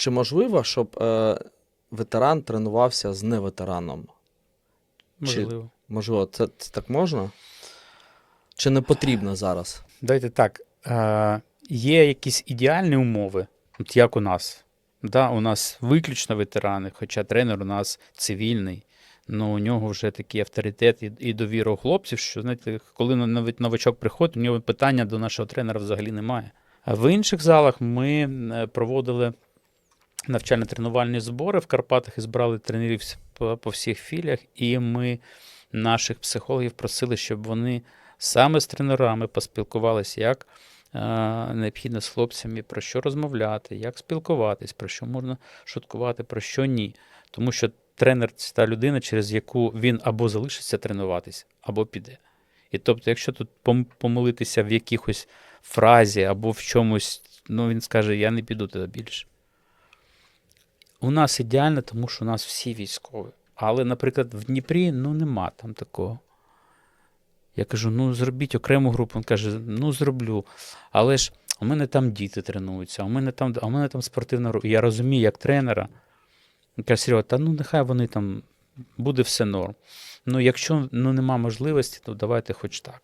чи можливо, щоб е, ветеран тренувався з неветераном? Чи- Можливо. Можливо, це, це так можна? Чи не потрібно зараз? Давайте так. Е, є якісь ідеальні умови, от як у нас. Да, у нас виключно ветерани, хоча тренер у нас цивільний. Ну, у нього вже такий авторитет і, і довіра у хлопців, що знаєте, коли нови- новачок приходить, у нього питання до нашого тренера взагалі немає. А в інших залах ми е, проводили навчально-тренувальні збори в Карпатах і збирали тренерів по, всіх філіях, і ми наших психологів просили, щоб вони саме з тренерами поспілкувалися, як е, необхідно з хлопцями, про що розмовляти, як спілкуватись, про що можна шуткувати, про що ні. Тому що тренер це та людина, через яку він або залишиться тренуватись, або піде. І тобто, якщо тут пом- помилитися в якихось фразі або в чомусь, ну він скаже, я не піду туди більше. У нас ідеально, тому що у нас всі військові. Але, наприклад, в Дніпрі ну нема там такого. Я кажу: ну зробіть окрему групу. Він каже, ну зроблю. Але ж у мене там діти тренуються, у мене там, у мене там спортивна група. Я розумію, як тренера. Він каже, Серега, та ну нехай вони там буде все норм. Ну, якщо ну, нема можливості, то давайте хоч так.